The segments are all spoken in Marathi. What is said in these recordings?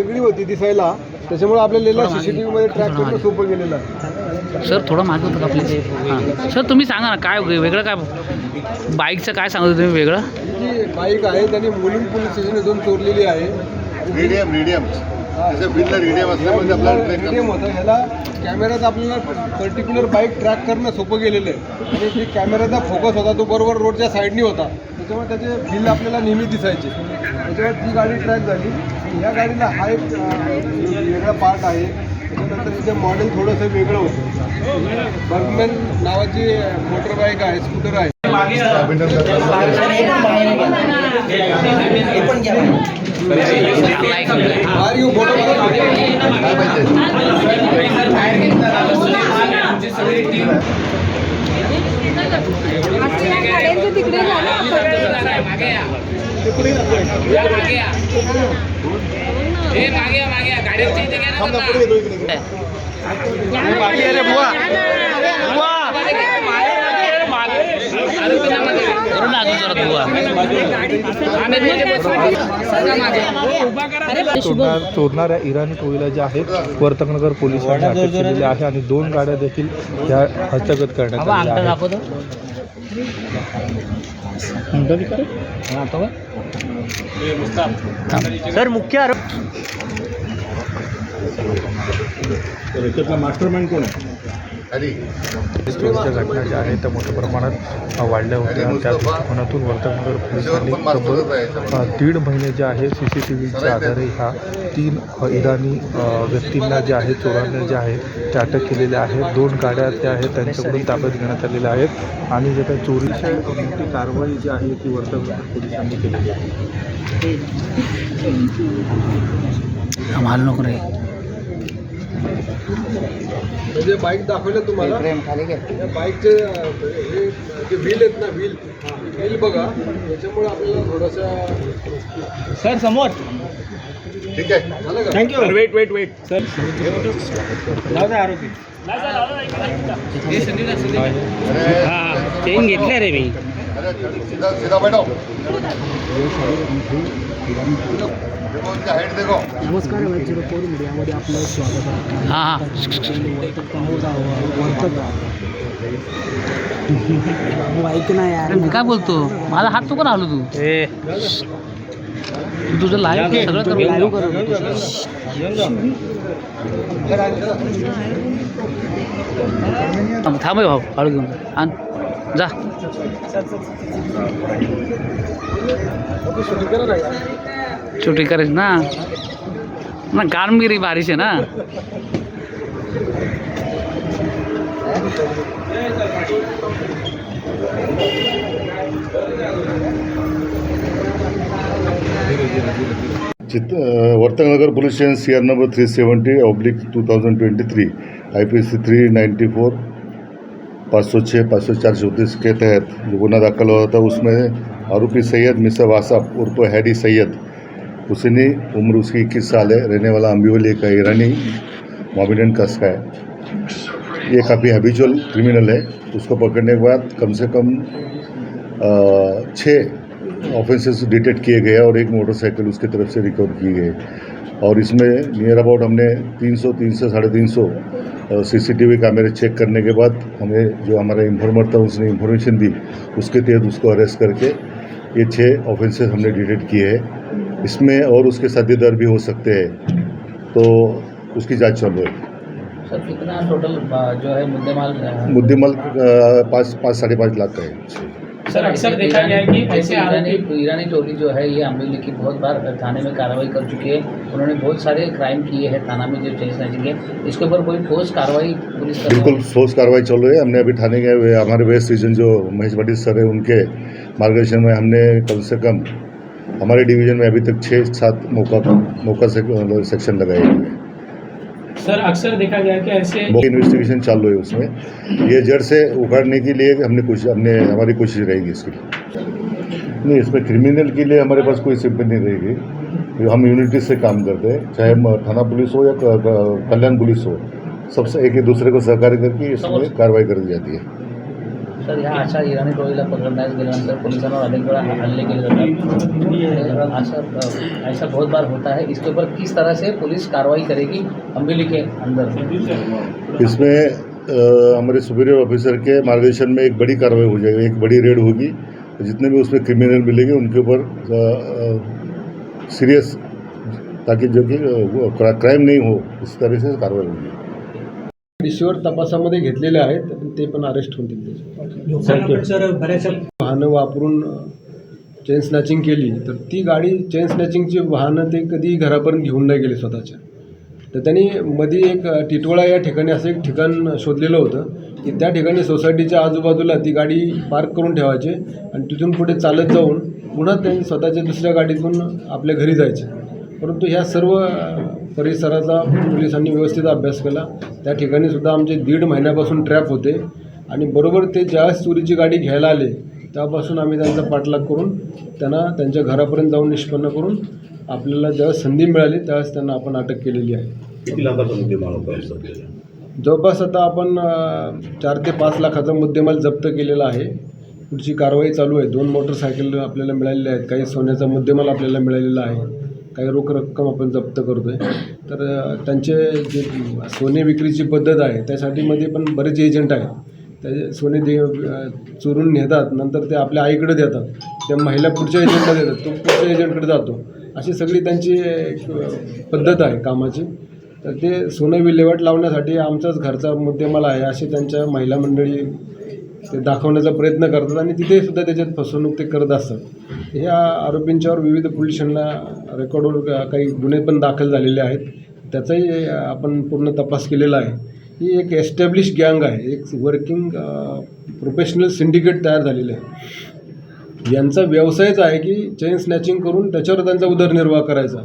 वेगळी होती दिसायला. त्याच्यामुळे आपल्याला सीसीटीव्ही मध्ये ट्रॅक करणं सोपं गेलेलं आहे. सर थोडं मागे होतं का आपले हां. सर तुम्ही सांगा ना काय वेगळं काय? बाईकचं काय सांगत होते तुम्ही वेगळं? जी बाईक आहे त्यांनी मुलुंड पोलीस स्टेशन इथून चोरलेली आहे. मीडियम मीडियम मीडियम असल्यामुळे आपल्याला करता. होतं ह्याला कॅमेऱ्यात आपल्याला पर्टिक्युलर बाईक ट्रॅक करणं सोपं गेलेलं आहे. आणि जी कॅमेऱ्याचा फोकस होता तो बरोबर रोडच्या साईडनी होता. त्याच्यामुळे त्याचे बिल आपल्याला नेहमी दिसायचे. त्याच्यावर ती गाडी ट्रॅक झाली. ह्या गाडीला हा एक अं, वेगळा पार्ट आहे. त्याच्यानंतर तिचं मॉडेल थोडंसं वेगळं होतं. बर्गमॅन नावाची मोटर बाईक आहे स्कूटर आहे. अभिनंदन काय पाहिजे आता या गाड्यांचं तिकडे झालं आपण थांब ना, पुढे येतो इकडे. करू ना अजून जरा धुवा चोरणार चोरणाऱ्या इराणी टोळीला जे आहे वर्तकनगर पोलिसांनी अटक केलेली आहे आणि दोन गाड्या देखील या हस्तगत करण्यात आहेत. सर मुख्य आरोप खाली चोरीच्या घटना ज्या आहेत त्या मोठ्या प्रमाणात वाढल्या होत्या. त्या दृष्टिकोनातून वर्तकनगर पोलिसांनी तब्बल दीड महिने जे आहे सी सी टी व्हीच्या आधारे ह्या तीन इराणी व्यक्तींना जे आहे चोरांना जे आहे ते अटक केलेल्या आहेत. दोन गाड्या त्या आहेत त्यांच्याकडून ताब्यात घेण्यात आलेल्या आहेत. आणि जे काही चोरीची मोठी कारवाई जी आहे ती वर्तकनगर पोलिसांनी केलेली आहे. म्हणजे बाईक दाखवलं तुम्हाला. त्या बाईकचे अं, हे जे व्हील आहेत ना व्हील व्हील बघा. त्याच्यामुळे आपल्याला थोडंसं सर समोर. ठीक आहे. झालं का? Thank you wait wait wait sir आरोपी अरे. चेन घेतल्या रे मी. सीधा सीधा बैठो नमस्कार वाईट झिरो फोर मीडियामध्ये आपलं स्वागत आहे. हां हां. ऐक ना यार मी काय बोलतो? माझा हात तू. पण आलो तू तुझं लाईव्ह सगळं कर लाईव्ह करत होतो. थांब थांब भाऊ हळू घेऊन. आण. जा. छुट्टी करा ना। ना कामगिरी भारी आहे ना। चित Vartanagar police station C R number three seventy oblique two thousand twenty three I P C three ninety four पाँच सौ छः पाँच सौ चार चौंतीस के तहत जो गुना दाखिल हुआ था उसमें आरोपी सैयद मिसर वासाब उर्फ हैडी सैयद हुसैनी उम्र उसकी इक्कीस साल है, रहने वाला अम्बिवली का ईरानी मोमिडन कस का है। ये काफ़ी हैबिचुअल क्रिमिनल है। उसको पकड़ने के बाद कम से कम छः ऑफेंसेस डिटेक्ट किए गए और एक मोटरसाइकिल उसकी तरफ़ से रिकवर की गई और इसमें नियर अबाउट हमने 300 तीन से, साढ़े तीन सौ सी सी टी वी कैमरे चेक करने के बाद हमें जो हमारा इंफॉर्मर था, उसने इंफॉर्मेशन दी। उसके तहत उसको अरेस्ट करके ये छः ऑफेंसेस हमने डिटेक्ट किए हैं। इसमें और उसके साथीदार भी हो सकते हैं। तो उसकी जाँच चल रही है सर कितना टोटल जो है मुद्देमाल मुद्देमल पाँच पाँच साढ़े पाँच लाख का है। सर अक्सर देखा गया है कि ऐसे ईरानी ईरानी टोली जो है ये अम्बिली की बहुत बार थाने में कार्रवाई कर चुकी है। उन्होंने बहुत सारे क्राइम किए हैं थाना में जो चेंज के इसके ऊपर कोई ठोस कार्रवाई पुलिस बिल्कुल ठोस कार्रवाई चल रही है। हमने अभी थाने गए हमारे वेस्ट रीजन जो महेश भट्टी सर है उनके मार्गदर्शन में हमने कम से कम हमारे डिवीज़न में अभी तक छः सात मौका मौका से सेक्शन लगाए हुए हैं। सर अक्सर देखा गया कि ऐसे बहुत इन्वेस्टिगेशन चालू है उसमें। ये जड़ से उखाड़ने के लिए हमने कुछ हमने हमारी कोशिश रहेगी इसके लिए। नहीं इसमें क्रिमिनल के लिए हमारे पास कोई सिंपल नहीं रहेगी। हम यूनिटी से काम करते हैं चाहे थाना पुलिस हो या कल्याण पुलिस हो। सबसे एक ही दूसरे को सहकार्य करके इसमें कार्रवाई कर दी जाती है। सर ह्या अशा इराणी टोळीला पकडण्यास गेल्यानंतर पोलिसांवर अनेक वेळा हल्ले केले जातात ऐसा ऐसा बहुत बार होता है। इसके ऊपर किस तरह से पुलिस कार्रवाई करेगी अम्बिली के अंदर। इसमें हमारे सुपीरियर ऑफिसर के मार्गदर्शन में एक बड़ी कार्रवाई हो जाएगी, एक बड़ी रेड होगी। जितने भी उसमें क्रिमिनल मिलेंगे, उनके ऊपर सीरियस ताकि जो कि क्राइम नहीं हो, इस तरह से कार्रवाई होगी। रिसिवर तपासामध्ये घेतलेले आहेत ते पण अरेस्ट होतील सर बऱ्याचशा वाहनं वापरून चेन स्नॅचिंग केली तर ती गाडी चेन स्नॅचिंगची वाहनं ते कधी घरापर्यंत घेऊन नाही गेले स्वतःच्या. तर त्यांनी मध्ये एक टिटवाळा या ठिकाणी असं एक ठिकाण शोधलेलं होतं की त्या ठिकाणी सोसायटीच्या आजूबाजूला ती गाडी पार्क करून ठेवायचे आणि तिथून पुढे चालत जाऊन पुन्हा त्यांनी स्वतःच्या दुसऱ्या गाडीतून आपल्या घरी जायचे. परंतु ह्या सर्व परिसराचा पोलिसांनी व्यवस्थित अभ्यास केला. त्या ठिकाणी सुद्धा आमचे दीड महिन्यापासून ट्रॅप होते. आणि बरोबर ते ज्यावेळेस चोरीची गाडी घ्यायला आले तेव्हापासून आम्ही त्यांचा पाठलाग करून त्यांना त्यांच्या घरापर्यंत जाऊन निष्पन्न करून आपल्याला ज्यावेळेस संधी मिळाली त्यावेळेस त्यांना आपण अटक केलेली आहे. किती लाखाचा मुद्देमाल होता याचा? जवळपास आता आपण अ, चार ते पाच लाखाचा मुद्देमाल जप्त केलेला आहे. पुढची कारवाई चालू आहे. दोन मोटरसायकल आपल्याला मिळालेल्या आहेत. काही सोन्याचा मुद्देमाल आपल्याला मिळालेला आहे. काही रोख रक्कम आपण जप्त करतो आहे तर त्यांचे जे सोने विक्रीची पद्धत आहे त्यासाठी मध्ये पण बरेच एजंट आहेत. त्या सोने दे चोरून नेतात नंतर ते आपल्या आईकडे देतात. त्या महिला पुढच्या एजंटला देतात तो पुढच्या एजंटकडे जातो. अशी सगळी त्यांची पद्धत आहे कामाची. तर ते सोनं विल्हेवाट लावण्यासाठी आमचाच घरचा मुद्देमाल आहे असे त्यांच्या महिला मंडळी ते दाखवण्याचा प्रयत्न करतात आणि तिथे सुद्धा त्याच्यात फसवणूक ते करत असतात. ह्या आरोपींच्यावर विविध पोलीस रेकॉर्डवर काही गुन्हे पण दाखल झालेले आहेत. त्याचाही आपण पूर्ण तपास केलेला आहे. ही एक एस्टॅब्लिश गँग आहे. एक वर्किंग प्रोफेशनल सिंडिकेट तयार झालेलं आहे. यांचा व्यवसायच आहे की चेन स्नॅचिंग करून त्याच्यावर त्यांचा उदरनिर्वाह करायचा.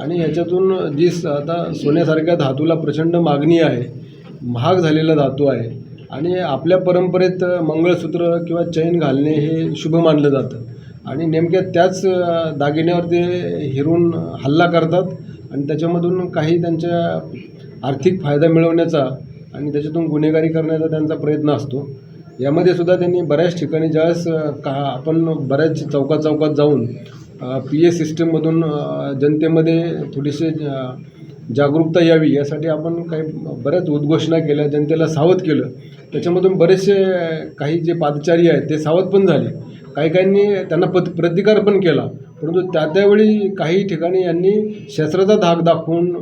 आणि याच्यातून जी आता सोन्यासारख्या धातूला प्रचंड मागणी आहे महाग झालेला धातू आहे आणि आपल्या परंपरेत मंगळसूत्र किंवा चैन घालणे हे शुभ मानलं जातं. आणि नेमक्या त्याच दागिन्यावर ते हिरून हल्ला करतात आणि त्याच्यामधून काही त्यांच्या आर्थिक फायदा मिळवण्याचा आणि त्याच्यातून गुन्हेगारी करण्याचा त्यांचा प्रयत्न असतो. यामध्ये सुद्धा त्यांनी बऱ्याच ठिकाणी ज्यावेळेस का आपण बऱ्याच चौकात चौकात जाऊन पी ए सिस्टीममधून जनतेमध्ये थोडीशी जागरूकता यावी यासाठी आपण काही बऱ्याच उद्घोषणा केल्या जनतेला सावध केलं. त्याच्यामधून बरेचसे काही जे पादचारी आहेत ते सावध पण झाले. काही काहींनी त्यांना पत प्रतिकार पण केला. परंतु त्या त्यावेळी काही ठिकाणी यांनी शस्त्राचा धाक दाखवून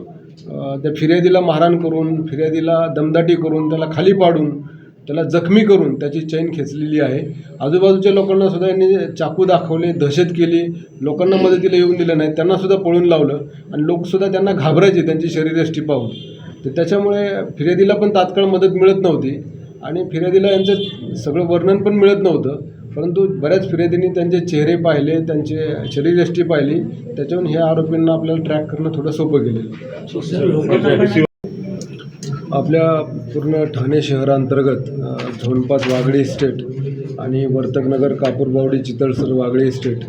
त्या फिर्यादीला मारहाण करून फिर्यादीला दमदाटी करून त्याला खाली पाडून त्याला जखमी करून त्याची चैन खेचलेली आहे. आजूबाजूच्या लोकांना सुद्धा यांनी चाकू दाखवले दहशत केली. लोकांना मदतीला येऊन दिलं नाही. त्यांनासुद्धा पळून लावलं आणि लोकसुद्धा त्यांना घाबरायचे त्यांची शरीरयष्टी पाहून. तर त्याच्यामुळे फिर्यादीला पण तात्काळ मदत मिळत नव्हती. आणि फिर्यादीला यांचं सगळं वर्णन पण मिळत नव्हतं. परंतु बऱ्याच फिर्यादींनी त्यांचे चेहरे पाहिले त्यांचे शरीरयष्टी पाहिली. त्याच्यावरून ह्या आरोपींना आपल्याला ट्रॅक करणं थोडं सोपं गेलेलं आपल्या पूर्ण ठाणे शहरांतर्गत झोनपास झोन वागळे इस्टेट आणि वर्तकनगर कापूरबावडी चितळसर वागळे इस्टेट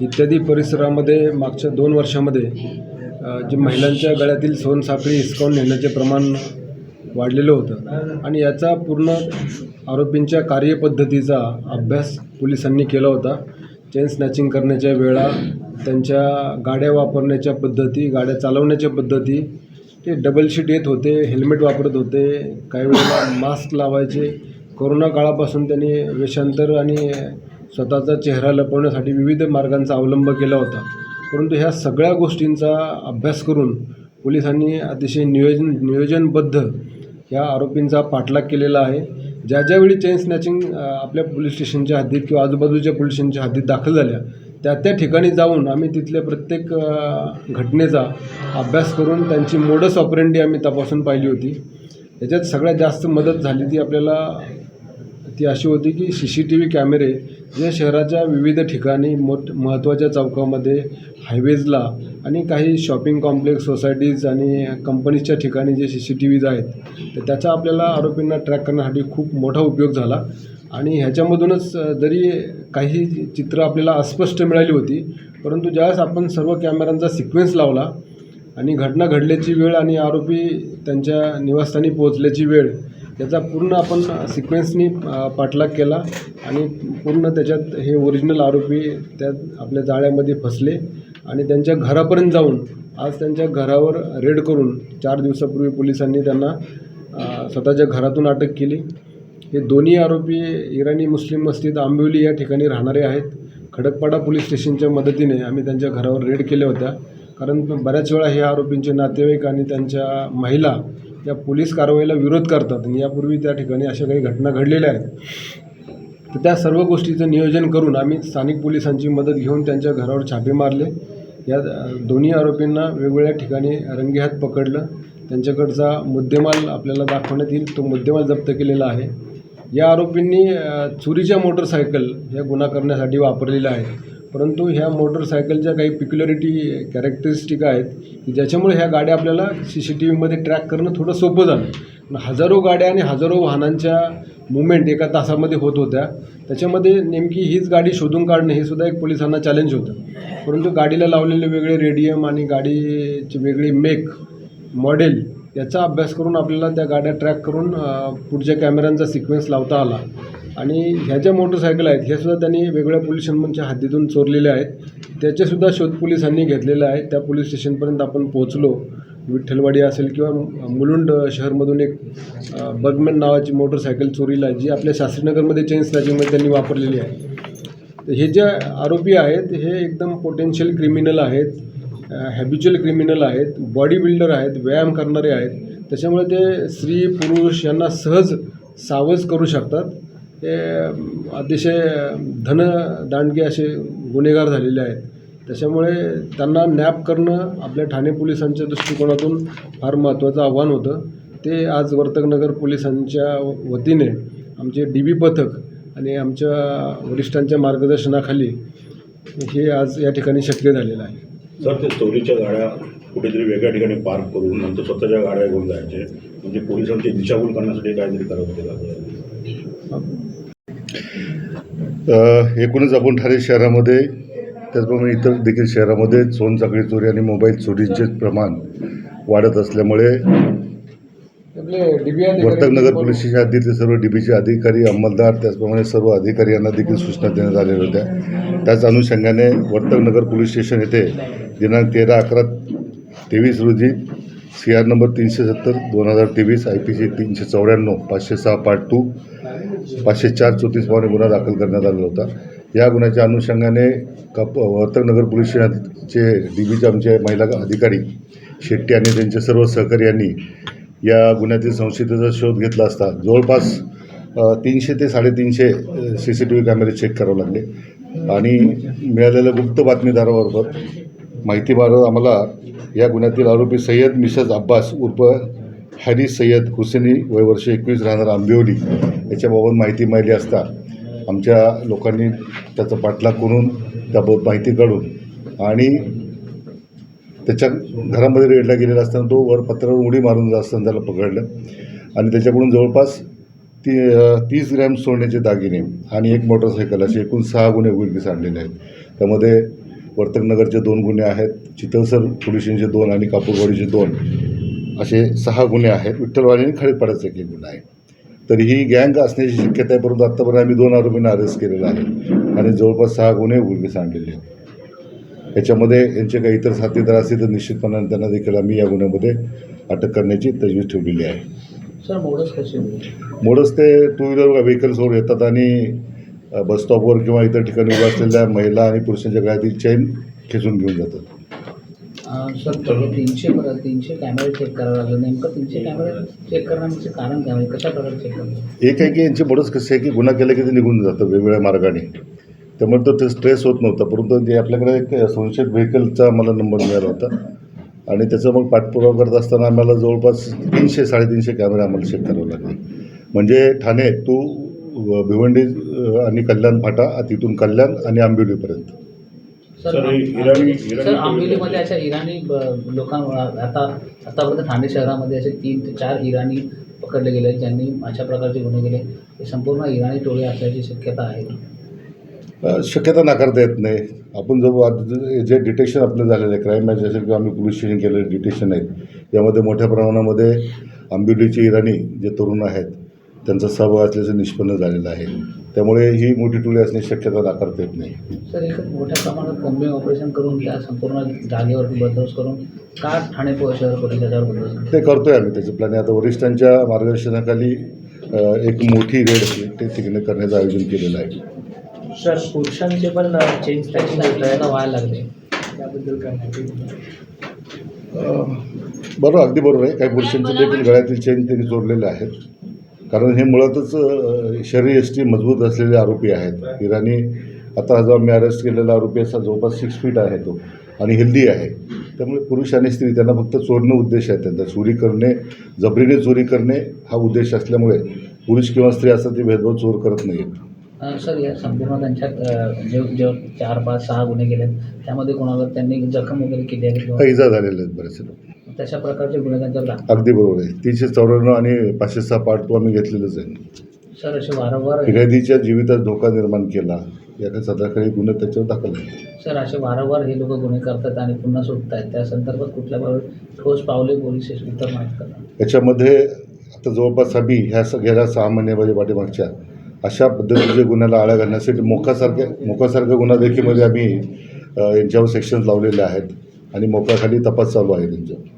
इत्यादी परिसरामध्ये मागच्या दोन वर्षामध्ये जे महिलांच्या गळ्यातील सोनसाखळी हिसकावून नेण्याचे प्रमाण वाढलेलं होतं. आणि याचा पूर्ण आरोपींच्या कार्यपद्धतीचा अभ्यास पोलिसांनी केला होता. चेन स्नॅचिंग करण्याच्या वेळा त्यांच्या गाड्या वापरण्याच्या पद्धती गाड्या चालवण्याच्या पद्धती ते डबल शीट येत होते हेल्मेट वापरत होते. काही वेळेला मास्क लावायचे. कोरोना काळापासून त्यांनी वेषांतर आणि स्वतःचा चेहरा लपवण्यासाठी विविध मार्गांचा अवलंब केला होता. परंतु ह्या सगळ्या गोष्टींचा अभ्यास करून पोलिसांनी अतिशय नियोजन नियोजनबद्ध ह्या आरोपींचा पाठलाग केलेला आहे. ज्या ज्यावेळी चेन स्नॅचिंग आपल्या पोलीस स्टेशनच्या हद्दीत किंवा आजूबाजूच्या पोलीस स्टेशनच्या हद्दीत दाखल झाल्या त्या त्या ठिकाणी जाऊन आम्ही तिथल्या प्रत्येक घटनेचा अभ्यास करून त्यांची मोडस ऑपरेंडी आम्ही तपासून पाहिली होती. त्याच्यात सगळ्यात जास्त मदत झाली ती आपल्याला ती अशी होती की सी सी टी व्ही कॅमेरे जे शहराच्या विविध ठिकाणी मोठ महत्त्वाच्या चौकामध्ये हायवेजला आणि काही शॉपिंग कॉम्प्लेक्स सोसायटीज आणि कंपनीजच्या ठिकाणी जे सी सी टी व्हीज आहेत तर त्याचा आपल्याला आरोपींना ट्रॅक करण्यासाठी खूप मोठा उपयोग झाला. आणि ह्याच्यामधूनच जरी काही चित्र आपल्याला अस्पष्ट मिळाली होती परंतु ज्यावेळेस आपण सर्व कॅमेऱ्यांचा सिक्वेन्स लावला आणि घटना घडल्याची वेळ आणि आरोपी त्यांच्या निवासस्थानी पोहोचल्याची वेळ त्याचा पूर्ण आपण सिक्वेन्सनी पाठलाग केला आणि पूर्ण त्याच्यात हे ओरिजिनल आरोपी त्यात आपल्या जाळ्यामध्ये फसले आणि त्यांच्या घरापर्यंत जाऊन आज त्यांच्या घरावर रेड करून चार दिवसापूर्वी पोलिसांनी त्यांना स्वतःच्या घरातून अटक केली. हे दोन्ही आरोपी इराणी मुस्लिम मस्जिद आंबिवली या ठिकाणी राहणारे आहेत. खडकपाडा पोलीस स्टेशनच्या मदतीने आम्ही त्यांच्या घरावर रेड केल्या होत्या. कारण बऱ्याच वेळा हे आरोपींचे नातेवाईक आणि त्यांच्या महिला या पोलीस कारवाईला विरोध करतात. आणि यापूर्वी त्या ठिकाणी अशा काही घटना घडलेल्या आहेत. तर त्या सर्व गोष्टीचं नियोजन करून आम्ही स्थानिक पोलिसांची मदत घेऊन त्यांच्या घरावर छापे मारले. या दोन्ही आरोपींना वेगवेगळ्या ठिकाणी रंगेहात पकडलं. त्यांच्याकडचा मुद्देमाल आपल्याला दाखवण्यात येईल. तो मुद्देमाल जप्त केलेला आहे. या आरोपींनी चोरीच्या मोटरसायकल ह्या गुन्हा करण्यासाठी वापरलेल्या आहेत परंतु ह्या मोटरसायकलच्या काही पिक्युलरिटी कॅरेक्टरिस्टिक आहेत की ज्याच्यामुळे ह्या गाड्या आपल्याला सी सी टी व्हीमध्ये ट्रॅक करणं थोडं सोपं झालं. हजारो गाड्या आणि हजारो वाहनांच्या मुवमेंट एका तासामध्ये होत होत्या. त्याच्यामध्ये नेमकी हीच गाडी शोधून काढणं हे सुद्धा एक पोलिसांना चॅलेंज होतं. परंतु गाडीला लावलेले वेगळे रेडियम आणि गाडीचे वेगळे मेक मॉडेल याचा अभ्यास करून आपल्याला त्या गाड्या ट्रॅक करून पुढच्या कॅमेऱ्यांचा सिक्वेन्स लावता आला. आणि ह्या ज्या मोटरसायकल आहेत ह्या सुद्धा त्यांनी वेगळ्या पोलीस स्टेशनच्या हद्दीतून चोरलेल्या आहेत. त्याच्यासुद्धा शोध पोलिसांनी घेतलेला आहे त्या पोलीस स्टेशनपर्यंत आपण पोहोचलो. विठ्ठलवाडी असेल किंवा मुलुंड शहरमधून एक बगमॅन नावाची मोटरसायकल चोरीला आहे जी आपल्या शास्त्रीनगरमध्ये चेन स्नॅचिंगमध्ये त्यांनी वापरलेली आहे. तर हे जे आरोपी आहेत हे एकदम पोटेन्शियल क्रिमिनल आहेत हॅबिच्युअल क्रिमिनल आहेत बॉडी बिल्डर आहेत व्यायाम करणारे आहेत. त्याच्यामुळे ते स्त्री पुरुष यांना सहज सावज करू शकतात. हे अतिशय धन दांडगे असे गुन्हेगार झालेले आहेत. त्याच्यामुळे त्यांना नॅप करणं आपल्या ठाणे पोलिसांच्या दृष्टिकोनातून फार महत्त्वाचं आव्हान होतं. ते आज वर्तकनगर पोलिसांच्या वतीने आमचे डी बी पथक आणि आमच्या वरिष्ठांच्या मार्गदर्शनाखाली हे आज या ठिकाणी शक्य झालेलं आहे. सर ते चोरीच्या गाड्या कुठेतरी वेगळ्या ठिकाणी पार्क करून नंतर स्वतःच्या गाड्या घेऊन जायचे. म्हणजे पोलिसांची दिशाभूल करण्यासाठी काहीतरी करावं लागलं एकूणच आपण ठाणे शहरामध्ये त्याचप्रमाणे इतर देखील शहरामध्ये सोनचाकडी चोरी आणि मोबाईल चोरीचे प्रमाण वाढत असल्यामुळे वर्तकनगर पोलीस स्टेशन हद्दीतले सर्व डीबीचे अधिकारी अंमलदार त्याचप्रमाणे सर्व अधिकारी यांना देखील सूचना देण्यात आलेल्या होत्या. त्याच अनुषंगाने वर्तकनगर पोलीस स्टेशन येथे दिनांक तेरा अकरा तेवीस रोजी सी आर नंबर तीनशे सत्तर दोन हजार तेवीस आय पी सी तीनशे चौऱ्याण्णव पाचशे सहा पार्ट टू पाचशे चार चौतीस पावणे गुन्हा दाखल करण्यात आलेला होता. या गुन्ह्याच्या अनुषंगाने कप वर्तकनगर पोलीस स्टेशनचे डी बीचे आमचे महिला अधिकारी शेट्टी आणि त्यांचे सर्व सहकारी यांनी या गुन्ह्यातील संशयिताचा शोध घेतला असता जवळपास तीनशे ते साडेतीनशे सी सी टी व्ही कॅमेरे चेक करावे लागले. आणि मिळालेल्या गुप्त बातमीदाराबरोबर माहितीबाबत आम्हाला या गुन्ह्यातील आरोपी सय्यद मिसज अब्बास उर्फ हॅरी सय्यद हुसेनी वय वर्ष एकवीस राहणार आंबिवली. याच्याबाबत माहिती मिळाली असता आमच्या लोकांनी त्याचा पाठलाग करून त्याबाबत माहिती काढून आणि त्याच्या घरामध्ये रेडला गेलेला असताना तो वर पत्रावर उडी मारून जात असताना त्याला पकडलं. आणि त्याच्याकडून जवळपास ती तीस ग्रॅम सोन्याचे दागिने आणि एक मोटरसायकल असे एकूण सहा गुन्हे उघडकीस आणलेले आहेत. त्यामध्ये वर्तकनगरचे दोन गुन्हे आहेत चितळसर पोलिसांचे दोन आणि कापूरवाडीचे दोन. असे सहा गुन्हे आहेत. विठ्ठलवाडी आणि खळीपाड्याचा एक गुन्हा आहे. तर ही गँग असण्याची शक्यता आहे परंतु आत्तापर्यंत आम्ही दोन आरोपींना अरेस्ट केलेला आहे. आणि जवळपास सहा गुन्हे उघडकीस आणलेले आहेत. याच्यामध्ये यांचे काही इतर साथीदार असतील तर निश्चितपणाने त्यांना देखील आम्ही या गुन्ह्यामध्ये अटक करण्याची तजवीज ठेवलेली आहे. सर मोडस ते टू व्हीलर व्हेकल्सवर येतात आणि बसस्टॉपवर किंवा इतर ठिकाणी उभ्या असलेल्या महिला आणि पुरुषांच्या गळ्यातील चैन खेचून घेऊन जातात. सर पहिले तीनशे बरं तीनशे कॅमेरे चेक करावं लागलं. नेमकं तीनशे कॅमेरे चेक करण्याचे कारण काय म्हणजे कशा प्रकारे चेक करणार? एक आहे की यांचे मोडच कसं आहे की गुन्हा केला की ते निघून जातं वेगवेगळ्या मार्गाने. त्यामुळे तो ते स्ट्रेस होत नव्हता परंतु ते आपल्याकडे एक संशयित व्हेकलचा मला नंबर मिळाला होता. आणि त्याचा मग पाठपुरावा करत असताना आम्हाला जवळपास तीनशे साडेतीनशे कॅमेरे आम्हाला चेक करावे लागले. म्हणजे ठाणे टू भिवंडी आणि कल्याण फाटा तिथून कल्याण आणि आंबिवलीपर्यंत. सर इराणी- सर इराणी- आंबिवलीमध्ये अशा इराणी लोकांना आता आतापर्यंत ठाणे शहरामध्ये असे तीन ते चार इराणी पकडले गेले आहेत, ज्यांनी अशा प्रकारचे गुन्हे केले. हे संपूर्ण इराणी टोळी असल्याची शक्यता आहे. शक्यता नाकारता येत नाही. आपण जो जे डिटेक्शन आपलं झालेलं आहे क्राईम मॅच असेल किंवा आम्ही पोलीस स्टेशन केलेले डिटेक्शन आहेत यामध्ये मोठ्या प्रमाणामध्ये आंबिवलीचे इराणी जे तरुण आहेत त्यांचा सहभाग असल्याचं निष्पन्न झालेलं आहे. त्यामुळे ही मोठी टोळी असण्याची शक्यता नाकारता येत नाही. सर एक मोठ्या प्रमाणात कॉम्बिंग ऑपरेशन करून त्या संपूर्ण जागेवरती बंदोबस्त करून. का ठाणे शहर पोलीस त्याच्यावर बंदोबस्त ते करतोय आम्ही त्याचं प्लॅन आता वरिष्ठांच्या मार्गदर्शनाखाली एक मोठी रेड ते तिकडे करण्याचं आयोजन केलेलं आहे. सर पुरुषांचे पण चेंज त्याची व्हायला लागले. त्याबद्दल काय बरोबर अगदी बरोबर आहे. काही पुरुषांचे देखील गळ्यातील चेन त्यांनी चोरलेले आहेत. कारण हे मुळातच अ, शरीर एष्टी मजबूत असलेले आरोपी आहेत. इराणी आता जो आम्ही अरेस्ट केलेला आरोपी असा जवळपास सिक्स फीट आहे तो आणि हेल्दी आहे. त्यामुळे पुरुष आणि स्त्री त्यांना फक्त चोरणं उद्देश आहे त्यांचा चोरी करणे जबरीने चोरी करणे हा उद्देश असल्यामुळे पुरुष किंवा स्त्री असं ते भेदभाव चोर करत नाहीत. सर या संपूर्ण त्यांच्या जे जे चार पाच सहा गुन्हे केले त्यामध्ये कोणाला त्यांनी जखम वगैरे केली आहे इजा झालेले आहेत बरेचसे लोक. तशा प्रकारचे गुन्हे त्यांच्यावर दाखल अगदी बरोबर आहे. तीनशे चौऱ्याण्णव आणि पाचशे सहा पार्ट तो आम्ही घेतलेलंच आहे. सर असे वारंवार फिर्यादीच्या जीवितात धोका निर्माण केला. या काही सदाकाळी गुन्हे त्याच्यावर दाखल आहे सर असे वारंवार हे लोक गुन्हे करतात आणि पुन्हा सुटत आहेत त्या संदर्भात कुठल्या बाबत ठोस पावले पोलीस स्टेशन उत्तर माहीत करणार याच्यामध्ये आता जवळपास आम्ही ह्या स गेल्या सहा महिन्यामध्ये पाठीमागच्या अशा पद्धतीच्या गुन्ह्याला आळा घालण्यासाठी मोकासारख्या मोकासारख्या गुन्हा देखीलमध्ये आम्ही अ, यांच्यावर सेक्शन्स लावलेले आहेत आणि मोकाखाली तपास चालू आहे त्यांच्यावर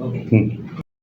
हं.